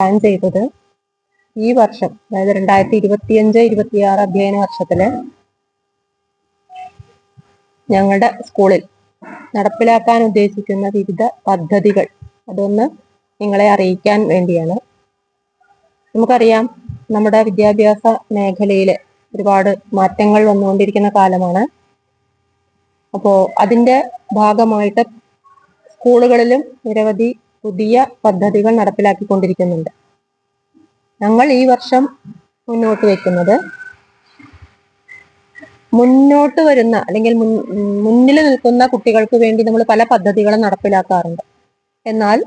Plan ചെയ്തത് ഈ വർഷം അതായത് രണ്ടായിരത്തി ഇരുപത്തിയഞ്ച് ഇരുപത്തിയാറ് അധ്യയന വർഷത്തിൽ ഞങ്ങളുടെ സ്കൂളിൽ നടപ്പിലാക്കാൻ ഉദ്ദേശിക്കുന്ന വിവിധ പദ്ധതികൾ. അതൊന്ന് നിങ്ങളെ അറിയിക്കാൻ വേണ്ടിയാണ്. നമുക്കറിയാം നമ്മുടെ വിദ്യാഭ്യാസ മേഖലയിൽ ഒരുപാട് മാറ്റങ്ങൾ വന്നുകൊണ്ടിരിക്കുന്ന കാലമാണ്. അപ്പോൾ അതിന്റെ ഭാഗമായിട്ട് സ്കൂളുകളിലും നിരവധി പുതിയ പദ്ധതികൾ നടപ്പിലാക്കിക്കൊണ്ടിരിക്കുന്നുണ്ട്. ഞങ്ങൾ ഈ വർഷം മുന്നോട്ട് വയ്ക്കുന്നത് മുന്നോട്ട് വരുന്ന അല്ലെങ്കിൽ മുന്നിൽ നിൽക്കുന്ന കുട്ടികൾക്ക് വേണ്ടി നമ്മൾ പല പദ്ധതികളും നടപ്പിലാക്കാറുണ്ട്. എന്നാൽ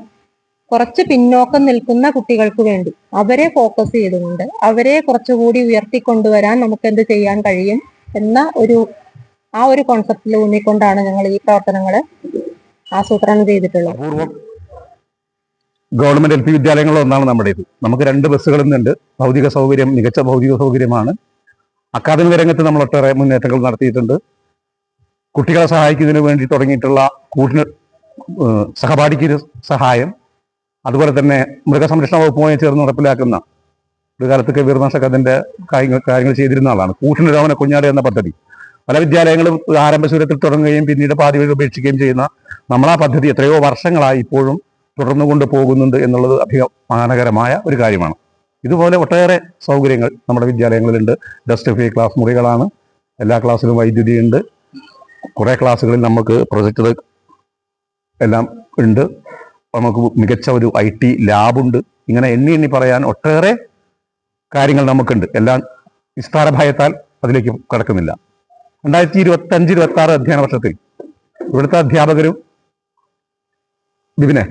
കുറച്ച് പിന്നോക്കം നിൽക്കുന്ന കുട്ടികൾക്ക് വേണ്ടി അവരെ ഫോക്കസ് ചെയ്തുകൊണ്ട് അവരെ കുറച്ചുകൂടി ഉയർത്തിക്കൊണ്ടുവരാൻ നമുക്ക് എന്ത് ചെയ്യാൻ കഴിയും എന്ന ഒരു ആ ഒരു കോൺസെപ്റ്റിൽ ഊന്നിക്കൊണ്ടാണ് ഞങ്ങൾ ഈ പ്രവർത്തനങ്ങൾ ആസൂത്രണം ചെയ്തിട്ടുള്ളത്. ഗവൺമെന്റ് എൽ പി വിദ്യാലയങ്ങളിൽ ഒന്നാണ് നമ്മുടെ ഇത്. നമുക്ക് രണ്ട് ബസ്സുകൾ ഇന്നുണ്ട്. ഭൗതിക സൗകര്യം മികച്ച ഭൗതിക സൗകര്യമാണ്. അക്കാദമിക രംഗത്ത് നമ്മൾ ഒട്ടേറെ മുന്നേറ്റങ്ങൾ നടത്തിയിട്ടുണ്ട്. കുട്ടികളെ സഹായിക്കുന്നതിന് വേണ്ടി തുടങ്ങിയിട്ടുള്ള കൂട്ടിന് സഹപാഠിക്ക് സഹായം. അതുപോലെ തന്നെ മൃഗസംരക്ഷണ വകുപ്പുമായി ചേർന്ന് നടപ്പിലാക്കുന്ന ഒരു കാലത്ത് കബീർനാശക്ക് അതിന്റെ കാര്യങ്ങൾ കാര്യങ്ങൾ ചെയ്തിരുന്ന ആളാണ്. കൂട്ടിനുരാമന കുഞ്ഞാട് എന്ന പദ്ധതി. പല വിദ്യാലയങ്ങളും ആരംഭ ആരംഭശൂരത്തിൽ തുടങ്ങുകയും പിന്നീട് പാതി വഴി ഉപേക്ഷിക്കുകയും ചെയ്യുന്ന നമ്മളാ പദ്ധതി എത്രയോ വർഷങ്ങളായി ഇപ്പോഴും തുടർന്നു കൊണ്ട് പോകുന്നുണ്ട് എന്നുള്ളത് അഭിമാനകരമായ ഒരു കാര്യമാണ്. ഇതുപോലെ ഒട്ടേറെ സൗകര്യങ്ങൾ നമ്മുടെ വിദ്യാലയങ്ങളിലുണ്ട്. ഡസ്റ്റ് ഫ്രീ ക്ലാസ് മുറികളാണ്. എല്ലാ ക്ലാസ്സിലും വൈദ്യുതി ഉണ്ട്. കുറേ ക്ലാസ്സുകളിൽ നമുക്ക് പ്രൊജക്ടർ എല്ലാം ഉണ്ട്. നമുക്ക് മികച്ച ഒരു ഐ ടി ലാബുണ്ട് ഇങ്ങനെ എണ്ണി എണ്ണി പറയാൻ ഒട്ടേറെ കാര്യങ്ങൾ നമുക്കുണ്ട്. എല്ലാം വിസ്താര ഭയത്താൽ അതിലേക്ക് കടക്കുന്നില്ല. രണ്ടായിരത്തി ഇരുപത്തി അഞ്ച് ഇരുപത്തി ആറ് അധ്യയന വർഷത്തിൽ ഇവിടുത്തെ അധ്യാപകരും ബിബിനെ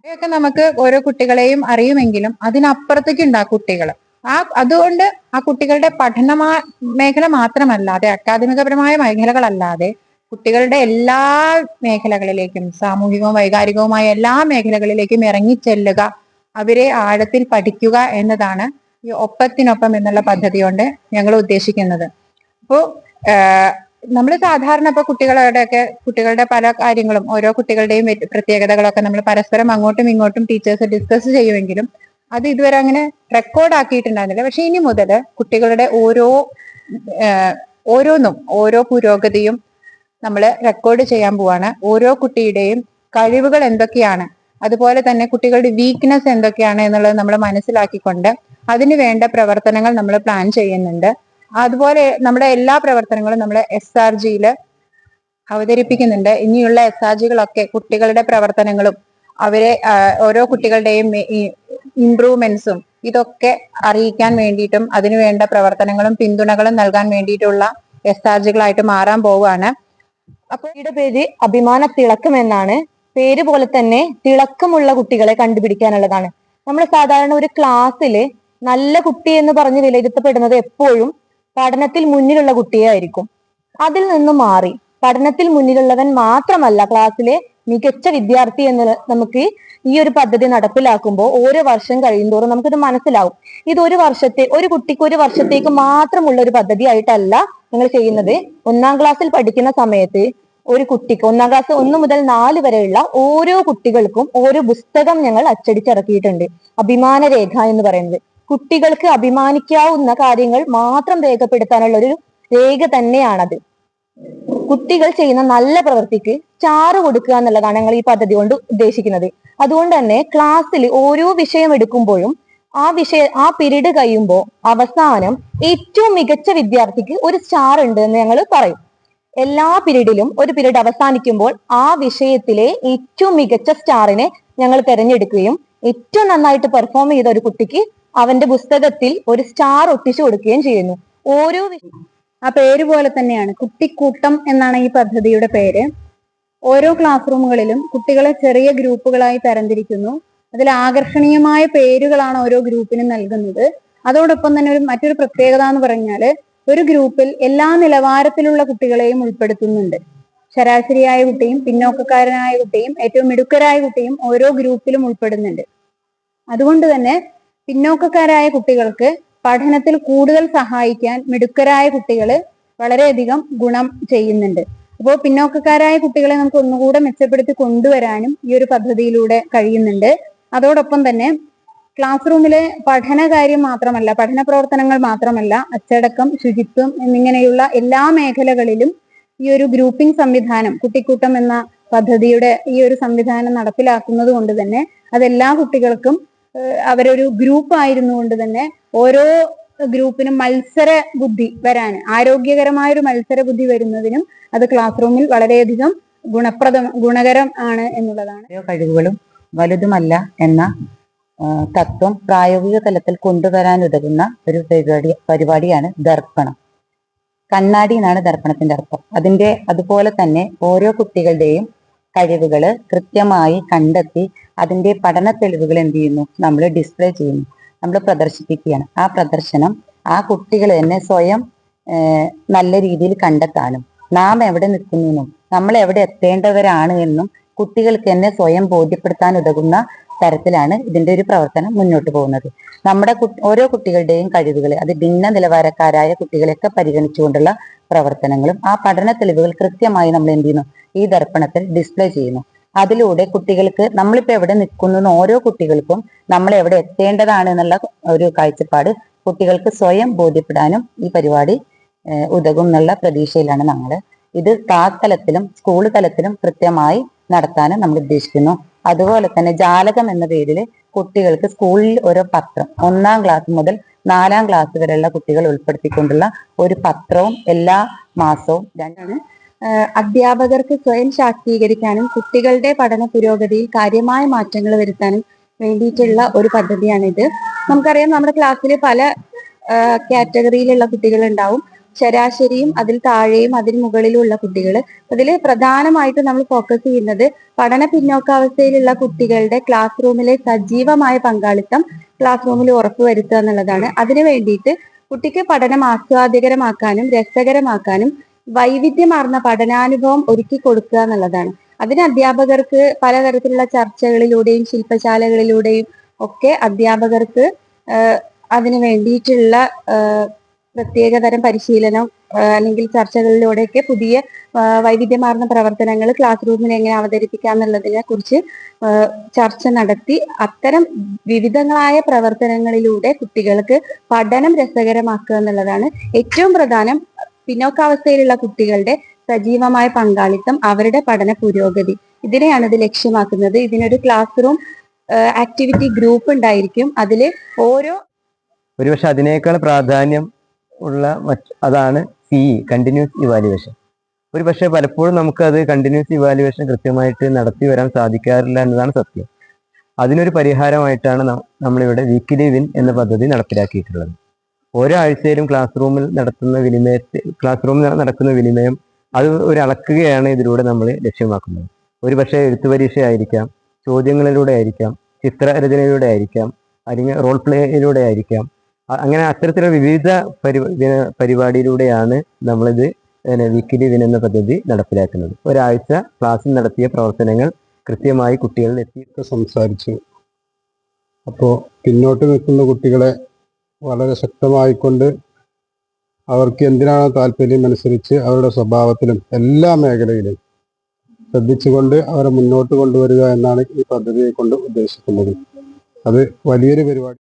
ഇവയൊക്കെ നമുക്ക് ഓരോ കുട്ടികളെയും അറിയുമെങ്കിലും അതിനപ്പുറത്തേക്ക് ഉണ്ട് ആ കുട്ടികൾ ആ അതുകൊണ്ട് ആ കുട്ടികളുടെ പഠന മേഖല മാത്രമല്ലാതെ അക്കാദമികപരമായ മേഖലകളല്ലാതെ കുട്ടികളുടെ എല്ലാ മേഖലകളിലേക്കും സാമൂഹികവും വൈകാരികവുമായ എല്ലാ മേഖലകളിലേക്കും ഇറങ്ങിച്ചെല്ലുക അവരെ ആഴത്തിൽ പഠിക്കുക എന്നതാണ് ഈ ഒപ്പത്തിനൊപ്പം എന്നുള്ള പദ്ധതി കൊണ്ട് ഞങ്ങൾ ഉദ്ദേശിക്കുന്നത്. അപ്പോൾ നമ്മൾ സാധാരണ ഇപ്പൊ കുട്ടികളുടെയൊക്കെ കുട്ടികളുടെ പല കാര്യങ്ങളും ഓരോ കുട്ടികളുടെയും പ്രത്യേകതകളൊക്കെ നമ്മൾ പരസ്പരം അങ്ങോട്ടും ഇങ്ങോട്ടും ടീച്ചേഴ്സ് ഡിസ്കസ് ചെയ്യുമെങ്കിലും അത് ഇതുവരെ അങ്ങനെ റെക്കോർഡ് ആക്കിയിട്ടുണ്ടായിരുന്നില്ല. പക്ഷെ ഇനി മുതൽ കുട്ടികളുടെ ഓരോ ഓരോന്നും ഓരോ പുരോഗതിയും നമ്മൾ റെക്കോർഡ് ചെയ്യാൻ പോവാണ്. ഓരോ കുട്ടിയുടെയും കഴിവുകൾ എന്തൊക്കെയാണ് അതുപോലെ തന്നെ കുട്ടികളുടെ വീക്ക്നെസ് എന്തൊക്കെയാണ് എന്നുള്ളത് നമ്മൾ മനസ്സിലാക്കിക്കൊണ്ട് അതിന് വേണ്ട പ്രവർത്തനങ്ങൾ നമ്മൾ പ്ലാൻ ചെയ്യുന്നുണ്ട്. അതുപോലെ നമ്മുടെ എല്ലാ പ്രവർത്തനങ്ങളും നമ്മുടെ എസ് ആർ ജിയിൽ അവതരിപ്പിക്കുന്നുണ്ട്. ഇനിയുള്ള എസ് ആർ ജികളൊക്കെ കുട്ടികളുടെ പ്രവർത്തനങ്ങളും അവരെ ഓരോ കുട്ടികളുടെയും ഇംപ്രൂവ്മെന്റ്സും ഇതൊക്കെ അറിയിക്കാൻ വേണ്ടിയിട്ടും അതിനുവേണ്ട പ്രവർത്തനങ്ങളും പിന്തുണകളും നൽകാൻ വേണ്ടിയിട്ടുള്ള എസ് ആർ ജികളായിട്ട് മാറാൻ പോവുകയാണ്. അപ്പോൾ ഇവിടെ പേര് അഭിമാന തിളക്കം എന്നാണ്. പേര് പോലെ തന്നെ തിളക്കമുള്ള കുട്ടികളെ കണ്ടുപിടിക്കാനുള്ളതാണ്. നമ്മൾ സാധാരണ ഒരു ക്ലാസ്സിൽ നല്ല കുട്ടി എന്ന് പറഞ്ഞ് വിലയിരുത്തപ്പെടുന്നത് എപ്പോഴും പഠനത്തിൽ മുന്നിലുള്ള കുട്ടിയായിരിക്കും അതിൽ നിന്ന് മാറി. പഠനത്തിൽ മുന്നിലുള്ളവൻ മാത്രമല്ല ക്ലാസ്സിലെ മികച്ച വിദ്യാർത്ഥി എന്ന് നമുക്ക് ഈ ഒരു പദ്ധതി നടപ്പിലാക്കുമ്പോൾ ഓരോ വർഷം കഴിയുന്തോറും നമുക്കിത് മനസ്സിലാവും. ഇത് ഒരു വർഷത്തെ ഒരു കുട്ടിക്ക് ഒരു വർഷത്തേക്ക് മാത്രമുള്ള ഒരു പദ്ധതി ആയിട്ടല്ല നിങ്ങൾ ചെയ്യുന്നത്. ഒന്നാം ക്ലാസ്സിൽ പഠിക്കുന്ന സമയത്ത് ഒരു കുട്ടിക്ക് ഒന്നാം ക്ലാസ് ഒന്ന് മുതൽ നാല് വരെയുള്ള ഓരോ കുട്ടികൾക്കും ഓരോ പുസ്തകം ഞങ്ങൾ അച്ചടിച്ചിറക്കിയിട്ടുണ്ട്. അഭിമാന രേഖ എന്ന് പറയുന്നത്. കുട്ടികൾക്ക് അഭിമാനിക്കാവുന്ന കാര്യങ്ങൾ മാത്രം രേഖപ്പെടുത്താനുള്ള ഒരു രേഖ തന്നെയാണത്. കുട്ടികൾ ചെയ്യുന്ന നല്ല പ്രവൃത്തിക്ക് ചാറ് കൊടുക്കുക എന്നുള്ളതാണ് ഞങ്ങൾ ഈ പദ്ധതി കൊണ്ട് ഉദ്ദേശിക്കുന്നത്. അതുകൊണ്ട് തന്നെ ക്ലാസ്സിൽ ഓരോ വിഷയം എടുക്കുമ്പോഴും ആ വിഷയ ആ പിരീഡ് കഴിയുമ്പോൾ അവസാനം ഏറ്റവും മികച്ച വിദ്യാർത്ഥിക്ക് ഒരു സ്റ്റാർ ഉണ്ട് എന്ന് ഞങ്ങൾ പറയും. എല്ലാ പിരീഡിലും ഒരു പിരീഡ് അവസാനിക്കുമ്പോൾ ആ വിഷയത്തിലെ ഏറ്റവും മികച്ച സ്റ്റാറിനെ ഞങ്ങൾ തിരഞ്ഞെടുക്കുകയും ഏറ്റവും നന്നായിട്ട് പെർഫോം ചെയ്ത ഒരു കുട്ടിക്ക് അവന്റെ പുസ്തകത്തിൽ ഒരു സ്റ്റാർ ഒട്ടിച്ചു കൊടുക്കുകയും ചെയ്യുന്നു. ഓരോ ആ പേര് പോലെ തന്നെയാണ്. കുട്ടിക്കൂട്ടം എന്നാണ് ഈ പദ്ധതിയുടെ പേര്. ഓരോ ക്ലാസ് റൂമുകളിലും കുട്ടികളെ ചെറിയ ഗ്രൂപ്പുകളായി തരംതിരിക്കുന്നു. അതിൽ ആകർഷണീയമായ പേരുകളാണ് ഓരോ ഗ്രൂപ്പിനും നൽകുന്നത്. അതോടൊപ്പം തന്നെ ഒരു മറ്റൊരു പ്രത്യേകത എന്ന് പറഞ്ഞാൽ ഒരു ഗ്രൂപ്പിൽ എല്ലാ നിലവാരത്തിലുള്ള കുട്ടികളെയും ഉൾപ്പെടുത്തുന്നുണ്ട്. ശരാശരിയായ കുട്ടിയും പിന്നോക്കക്കാരനായ കുട്ടിയും ഏറ്റവും മിടുക്കരായ കുട്ടിയും ഓരോ ഗ്രൂപ്പിലും ഉൾപ്പെടുന്നുണ്ട്. അതുകൊണ്ട് തന്നെ പിന്നോക്കക്കാരായ കുട്ടികൾക്ക് പഠനത്തിൽ കൂടുതൽ സഹായിക്കാൻ മിടുക്കരായ കുട്ടികൾ വളരെയധികം ഗുണം ചെയ്യുന്നുണ്ട്. അപ്പോൾ പിന്നോക്കക്കാരായ കുട്ടികളെ നമുക്ക് ഒന്നുകൂടെ മെച്ചപ്പെടുത്തി കൊണ്ടുവരാനും ഈ ഒരു പദ്ധതിയിലൂടെ കഴിയുന്നുണ്ട്. അതോടൊപ്പം തന്നെ ക്ലാസ് റൂമിലെ പഠന കാര്യം മാത്രമല്ല പഠന പ്രവർത്തനങ്ങൾ മാത്രമല്ല അച്ചടക്കം ശുചിത്വം എന്നിങ്ങനെയുള്ള എല്ലാ മേഖലകളിലും ഈ ഒരു ഗ്രൂപ്പിംഗ് സംവിധാനം കുട്ടിക്കൂട്ടം എന്ന പദ്ധതിയുടെ ഈ ഒരു സംവിധാനം നടപ്പിലാക്കുന്നത് കൊണ്ട് തന്നെ അതെല്ലാ കുട്ടികൾക്കും അവരൊരു ഗ്രൂപ്പ് ആയിരുന്നു കൊണ്ട് തന്നെ ഓരോ ഗ്രൂപ്പിനും മത്സര ബുദ്ധി വരാൻ ആരോഗ്യകരമായ ഒരു മത്സര ബുദ്ധി വരുന്നതിനും അത് ക്ലാസ് റൂമിൽ വളരെയധികം ഗുണപ്രദം ഗുണകരം ആണ് എന്നുള്ളതാണ്. കഴിവുകളും വലുതുമല്ല എന്ന തത്വം പ്രായോഗിക തലത്തിൽ കൊണ്ടുവരാൻ ഉതകുന്ന ഒരു പരിപാടി പരിപാടിയാണ് ദർപ്പണം. കണ്ണാടി എന്നാണ് ദർപ്പണത്തിന്റെ അർത്ഥം. അതിന്റെ അതുപോലെ തന്നെ ഓരോ കുട്ടികളുടെയും കഴിവുകൾ കൃത്യമായി കണ്ടെത്തി അതിന്റെ പഠന തെളിവുകൾ എന്ത് ചെയ്യുന്നു? നമ്മൾ ഡിസ്പ്ലേ ചെയ്യുന്നു. നമ്മൾ പ്രദർശിപ്പിക്കുകയാണ്. ആ പ്രദർശനം ആ കുട്ടികൾ തന്നെ സ്വയം നല്ല രീതിയിൽ കണ്ടെത്താനും നാം എവിടെ നിൽക്കുന്നു നമ്മൾ എവിടെ എത്തേണ്ടവരാണ് എന്നും കുട്ടികൾക്ക് തന്നെ സ്വയം ബോധ്യപ്പെടുത്താൻ ഉതകുന്ന തരത്തിലാണ് ഇതിന്റെ ഒരു പ്രവർത്തനം മുന്നോട്ട് പോകുന്നത്. നമ്മുടെ ഓരോ കുട്ടികളുടെയും കഴിവുകൾ അത് ഭിന്ന നിലവാരക്കാരായ കുട്ടികളെയൊക്കെ പരിഗണിച്ചുകൊണ്ടുള്ള പ്രവർത്തനങ്ങളും ആ പഠന തെളിവുകൾ കൃത്യമായി നമ്മൾ എന്ത് ചെയ്യുന്നു? ഈ ദർപ്പണത്തിൽ ഡിസ്പ്ലേ ചെയ്യുന്നു. അതിലൂടെ കുട്ടികൾക്ക് നമ്മളിപ്പോ എവിടെ നിൽക്കുന്നു ഓരോ കുട്ടികൾക്കും നമ്മൾ എവിടെ എത്തേണ്ടതാണ് എന്നുള്ള ഒരു കാഴ്ചപ്പാട് കുട്ടികൾക്ക് സ്വയം ബോധ്യപ്പെടാനും ഈ പരിപാടി ഉതകും എന്നുള്ള പ്രതീക്ഷയിലാണ് നമ്മൾ ഇത് ക്ലാസ് തലത്തിലും സ്കൂൾ തലത്തിലും കൃത്യമായി നടത്താനും നമ്മൾ ഉദ്ദേശിക്കുന്നു. അതുപോലെ തന്നെ ജാലകം എന്ന പേരിൽ കുട്ടികൾക്ക് സ്കൂളിൽ ഒരു പത്രം ഒന്നാം ക്ലാസ് മുതൽ നാലാം ക്ലാസ് വരെയുള്ള കുട്ടികൾ ഉൾപ്പെടുത്തിക്കൊണ്ടുള്ള ഒരു പത്രവും എല്ലാ മാസവും രണ്ട് ആഹ് അധ്യാപകർക്ക് സ്വയം ശാക്തീകരിക്കാനും കുട്ടികളുടെ പഠന പുരോഗതിയിൽ കാര്യമായ മാറ്റങ്ങൾ വരുത്താനും വേണ്ടിയിട്ടുള്ള ഒരു പദ്ധതിയാണിത്. നമുക്കറിയാം നമ്മുടെ ക്ലാസ്സിൽ പല കാറ്റഗറിയിലുള്ള കുട്ടികൾ ഉണ്ടാവും ശരാശരിയും അതിൽ താഴെയും അതിന് മുകളിലുമുള്ള കുട്ടികൾ അതിൽ പ്രധാനമായിട്ട് നമ്മൾ ഫോക്കസ് ചെയ്യുന്നത് പഠന പിന്നോക്കാവസ്ഥയിലുള്ള കുട്ടികളുടെ ക്ലാസ് റൂമിലെ സജീവമായ പങ്കാളിത്തം ക്ലാസ് റൂമിൽ ഉറപ്പുവരുത്തുക എന്നുള്ളതാണ്. അതിനു വേണ്ടിയിട്ട് കുട്ടിക്ക് പഠനം ആസ്വാദ്യകരമാക്കാനും രസകരമാക്കാനും വൈവിധ്യമാർന്ന പഠനാനുഭവം ഒരുക്കി കൊടുക്കുക എന്നുള്ളതാണ്. അതിന് അധ്യാപകർക്ക് പലതരത്തിലുള്ള ചർച്ചകളിലൂടെയും ശില്പശാലകളിലൂടെയും ഒക്കെ അധ്യാപകർക്ക് അതിന് വേണ്ടിയിട്ടുള്ള പ്രത്യേകതരം പരിശീലനം അല്ലെങ്കിൽ ചർച്ചകളിലൂടെയൊക്കെ പുതിയ വൈവിധ്യമാർന്ന പ്രവർത്തനങ്ങൾ ക്ലാസ് റൂമിൽ എങ്ങനെ അവതരിപ്പിക്കാം എന്നുള്ളതിനെ കുറിച്ച് ചർച്ച നടത്തി അത്തരം വിവിധങ്ങളായ പ്രവർത്തനങ്ങളിലൂടെ കുട്ടികൾക്ക് പഠനം രസകരമാക്കുക എന്നുള്ളതാണ് ഏറ്റവും പ്രധാനം. പിന്നോക്കാവസ്ഥയിലുള്ള കുട്ടികളുടെ സജീവമായ പങ്കാളിത്തം അവരുടെ പഠന പുരോഗതി. ഇതിനെയാണ് ഇത് ലക്ഷ്യമാക്കുന്നത്. ഇതിനൊരു ക്ലാസ് റൂം ആക്ടിവിറ്റി ഗ്രൂപ്പ് ഉണ്ടായിരിക്കും. അതിൽ ഓരോ ഒരുപക്ഷെ അതിനേക്കാൾ പ്രാധാന്യം ഉള്ള അതാണ് സി കണ്ടിന്യൂസ് ഇവാലുവേഷൻ ഒരു പക്ഷേ പലപ്പോഴും നമുക്ക് അത് കണ്ടിന്യൂസ് ഇവാലുവേഷൻ കൃത്യമായിട്ട് നടത്തി വരാൻ സാധിക്കാറില്ല എന്നതാണ് സത്യം. അതിനൊരു പരിഹാരമായിട്ടാണ് നമ്മളിവിടെ വീക്കിലി വിൻ എന്ന പദ്ധതി നടപ്പിലാക്കിയിട്ടുള്ളത്. ഓരോ ആഴ്ചയിലും ക്ലാസ് റൂമിൽ നടത്തുന്ന വിനിമയത്തെ ക്ലാസ് റൂമിൽ നടക്കുന്ന വിനിമയം അത് ഒരു അളക്കുകയാണ് ഇതിലൂടെ നമ്മൾ ലക്ഷ്യമാക്കുന്നത്. ഒരു പക്ഷേ എഴുത്തു ചോദ്യങ്ങളിലൂടെ ആയിരിക്കാം ചിത്രരചനയിലൂടെ ആയിരിക്കാം അല്ലെങ്കിൽ റോൾ പ്ലേയിലൂടെ ആയിരിക്കാം. അങ്ങനെ അത്തരത്തിലുള്ള വിവിധ പരി പരിപാടിയിലൂടെയാണ് നമ്മളിത് വീക്കിലി വിൻ എന്ന പദ്ധതി നടപ്പിലാക്കുന്നത്. ഒരാഴ്ച ക്ലാസ്സിൽ നടത്തിയ പ്രവർത്തനങ്ങൾ കൃത്യമായി കുട്ടികളിൽ എത്തി സംസാരിച്ചു. അപ്പോൾ പിന്നോട്ട് നിൽക്കുന്ന കുട്ടികളെ വളരെ ശക്തമായിക്കൊണ്ട് അവർക്ക് എന്തിനാണ് താല്പര്യം അനുസരിച്ച് അവരുടെ സ്വഭാവത്തിലും എല്ലാ മേഖലയിലും ശ്രദ്ധിച്ചുകൊണ്ട് അവരെ മുന്നോട്ട് കൊണ്ടുവരിക എന്നാണ് ഈ പദ്ധതിയെ കൊണ്ട് ഉദ്ദേശിക്കുന്നത്. അത് വലിയൊരു പരിപാടി